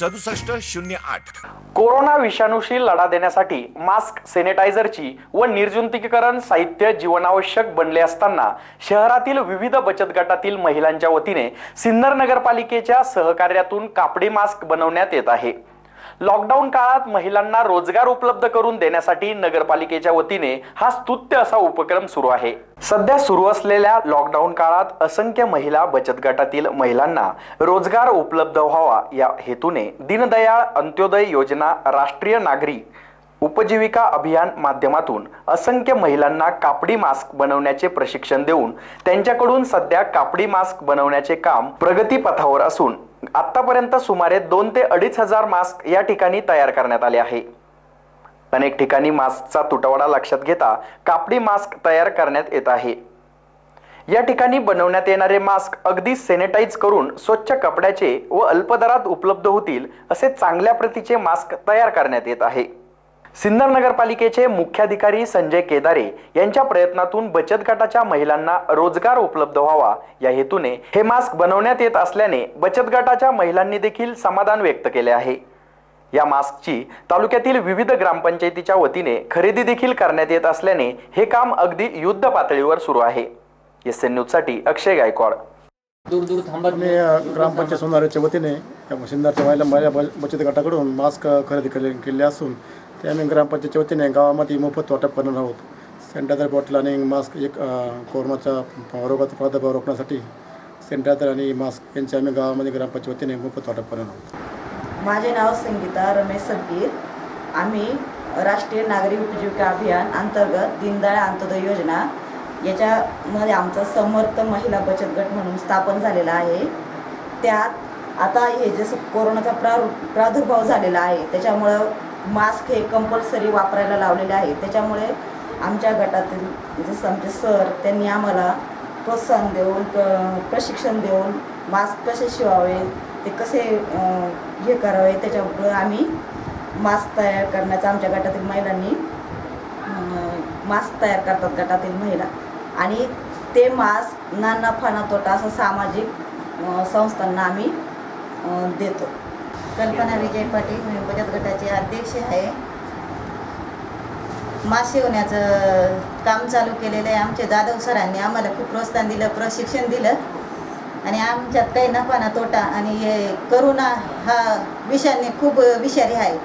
सदुसष्ट शून्य आठ. कोरोना विषाणूशी लढा देण्यासाठी मास्क सॅनिटायझरची व निर्जंतुकीकरण साहित्य जीवनावश्यक बनले असताना शहरातील विविध बचत गटातील महिलांच्या वतीने सिन्नर नगरपालिकेच्या सहकार्यातून कापडी मास्क बनवण्यात येत आहे. लॉकडाऊन काळात महिलांना रोजगार उपलब्ध करून देण्यासाठी नगरपालिकेच्या वतीने हा स्तुत्य असा उपक्रम सुरू आहे. सध्या सुरू असलेल्या लॉकडाऊन काळात असंख्य महिला बचत गटातील महिलांना रोजगार उपलब्ध व्हावा या हेतूने दीनदयाळ अंत्योदय योजना राष्ट्रीय नागरी उपजीविका अभियान माध्यमातून असंख्य महिलांना कापडी मास्क बनवण्याचे प्रशिक्षण देऊन त्यांच्याकडून सध्या कापडी मास्क बनवण्याचे काम प्रगतीपथावर असून आतापर्यंत सुमारे दोन ते अडीच हजार मास्क या ठिकाणी तयार करण्यात आले आहे. अनेक ठिकाणी मास्कचा तुटवडा लक्षात घेता कापडी मास्क तयार करण्यात येत आहे. या ठिकाणी बनवण्यात येणारे मास्क अगदी सॅनिटाईज करून स्वच्छ कपड्याचे व अल्पदरात उपलब्ध होतील असे चांगल्या प्रतीचे मास्क तयार करण्यात येत आहे. सिन्नर नगरपालिकेचे मुख्याधिकारी संजय केदारे यांच्या प्रयत्नातून बचत गटाच्या महिलांना रोजगार उपलब्ध व्हावा या हेतूने हे मास्क बनवण्यात येत असल्याने बचत गटाच्या महिलांनी देखील समाधान व्यक्त केले आहे. या मास्कची तालुक्यातील विविध ग्रामपंचायतीच्या वतीने खरेदी देखील करण्यात येत असल्याने हे काम अगदी युद्ध पातळीवर सुरू आहे. एस एन न्यूजसाठी अक्षय गायकवाड. दूर दूर थांबत मी ग्रामपंचायत सोनाऱ्याच्या वतीने या सिन्नरच्या महिला बचत गटाकडून मास्क खरेदी केले केले असून ते आम्ही ग्रामपंचायतच्या वतीने गावामध्ये मोफत वाटप करणार आहोत. सॅनिटायझर बॉटल आणि मास्क एक कोरोनाच्या रोगाचा प्रादुर्भाव रोखण्यासाठी सॅनिटायझर आणि मास्क यांचे आम्ही गावामध्ये ग्रामपंचायत वतीने मोफत वाटप करणार आहोत. माझे नाव संगीता रमेश सदगीर. आम्ही राष्ट्रीय नागरी उपजीविका अभियान अंतर्गत दीनदयाळ अंत्योदय योजना याच्यामध्ये आमचं समर्थ महिला बचत गट म्हणून स्थापन झालेला आहे. त्यात आता हे जसं कोरोनाचा प्रा प्रादुर्भाव झालेला आहे त्याच्यामुळं मास्क हे कंपल्सरी वापरायला लावलेले आहे. त्याच्यामुळे आमच्या गटातील जसं आमचे सर त्यांनी आम्हाला प्रोत्साहन देऊन प- प्रशिक्षण देऊन मास्क कसे शिवावे ते कसे हे करावे त्याच्यामुळं आम्ही मास्क तयार करण्याचा आमच्या गटातील महिलांनी मास्क तयार करतात गटातील महिला. आणि ते मास्क ना नफा ना तोटा असं सामाजिक संस्थांना आम्ही देतो. कल्पना विजय पाटील मी बचत गटाचे अध्यक्ष आहे. मास होण्याचं काम चालू केलेलं आहे. आमच्या जाधव सरांनी आम्हाला खूप प्रोत्साहन दिलं प्रशिक्षण दिलं. आणि आमच्यात काही नफा ना तोटा आणि हे करोना हा विषाने खूप विषारी आहे.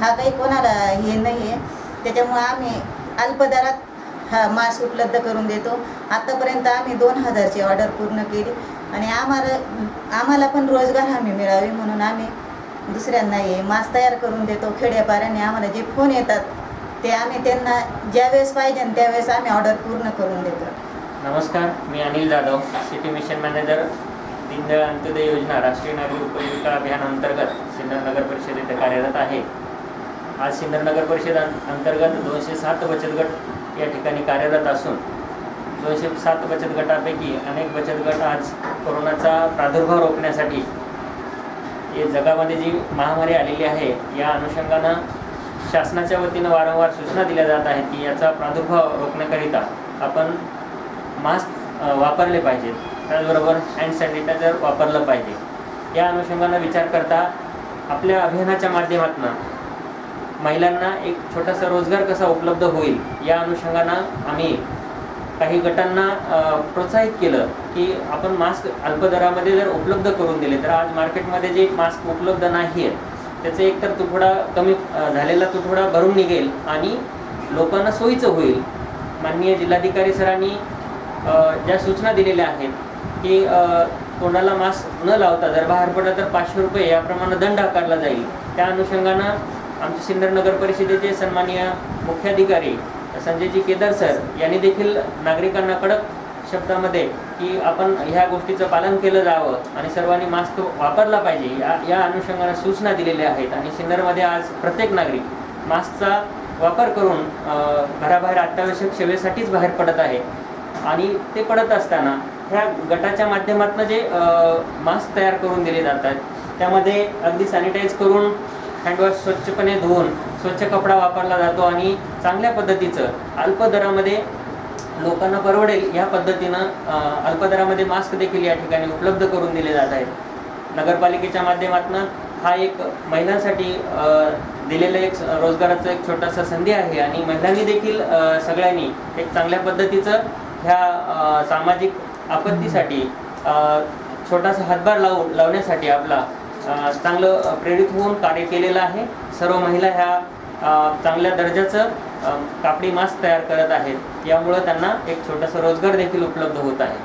हा काही कोणाला हे नाही आहे त्याच्यामुळं आम्ही अल्पदरात हा मास उपलब्ध करून देतो. आत्तापर्यंत आम्ही दोन हजारची ऑर्डर पूर्ण केली. आणि आम्हाला आम्हाला पण रोजगार हमी मिळावी म्हणून आम्ही दुसऱ्यांना हे मास तयार करून देतो खेड्यापाऱ्याने आम्हाला जे फोन येतात ते आम्ही त्यांना ज्यावेळेस पाहिजे त्यावेळेस आम्ही ऑर्डर पूर्ण करून देतो. नमस्कार मी Anil Jadhav city mission manager Deendayal Antyodaya Yojana राष्ट्रीय नागरिक उपजीविका अभियान अंतर्गत सिन्नर नगर परिषद येथे कार्यरत आहे. आज सिन्नर नगर परिषद अंतर्गत दोनशे सात बचत गट या ठिकाणी कार्यरत असून दोनशे सात बचत गटापैकी अनेक बचत गट आज कोरोनाचा प्रादुर्भाव रोखण्यासाठी हे जगामध्ये जी महामारी आलेली आहे या अनुषंगानं शासनाच्या वतीनं वारंवार सूचना दिल्या जात आहेत की याचा प्रादुर्भाव रोखण्याकरिता आपण मास्क वापरले पाहिजेत त्याचबरोबर हँड सॅनिटायझर वापरलं पाहिजे. या अनुषंगानं विचार करता आपल्या अभियानाच्या माध्यमातून महिलांना एक छोटासा रोजगार कसा उपलब्ध होईल या अनुषंगानं आम्ही काही गटांना प्रोत्साहित केलं की आपण मास्क अल्पदरामध्ये जर उपलब्ध करून दिले तर आज मार्केटमध्ये जे मास्क उपलब्ध नाही आहेत त्याचे एकतर तुटवडा कमी झालेला तुटवडा भरून निघेल आणि लोकांना सोयीचं होईल. माननीय जिल्हाधिकारी सरांनी ज्या सूचना दिलेल्या आहेत की तोंडाला मास्क न लावता जर बाहेर पडला तर पाचशे रुपये याप्रमाणे दंड आकारला जाईल. त्या अनुषंगानं आमचे सिन्नर नगर परिषदेचे सन्माननीय मुख्याधिकारी संजयजी केदार सर यांनी देखील नागरिकांना कडक शब्दामध्ये की आपण ह्या गोष्टीचं पालन केलं जावं आणि सर्वांनी मास्क वापरला पाहिजे या या अनुषंगाने सूचना दिलेल्या आहेत. आणि सिन्नरमध्ये आज प्रत्येक नागरिक मास्कचा वापर करून घराबाहेर अत्यावश्यक सेवेसाठीच बाहेर पडत आहे. आणि ते पडत असताना ह्या गटाच्या माध्यमातून जे मास्क तयार करून दिले जातात त्यामध्ये अगदी सॅनिटाईज करून हँडवॉश स्वच्छपणे धुवून स्वच्छ कपडा वापरला जातो आणि चांगल्या पद्धतीचं अल्प दरामध्ये लोकांना परवडेल या पद्धतीनं अल्पदरामध्ये मास्क देखील या ठिकाणी उपलब्ध करून दिले जात आहेत. नगरपालिकेच्या माध्यमातून हा एक महिलांसाठी दिलेलं एक रोजगाराचं एक छोटासा संधी आहे आणि महिलांनी देखील सगळ्यांनी एक चांगल्या पद्धतीचं ह्या सामाजिक आपत्तीसाठी छोटासा हातभार लावू लावण्यासाठी आपला चांगलं प्रेरित होऊन कार्य केलेलं आहे. सर्व महिला ह्या चांगल्या दर्जाचं कापडी मास्क तयार करत आहेत. यामुळं त्यांना एक छोटासा रोजगार देखील उपलब्ध होत आहे.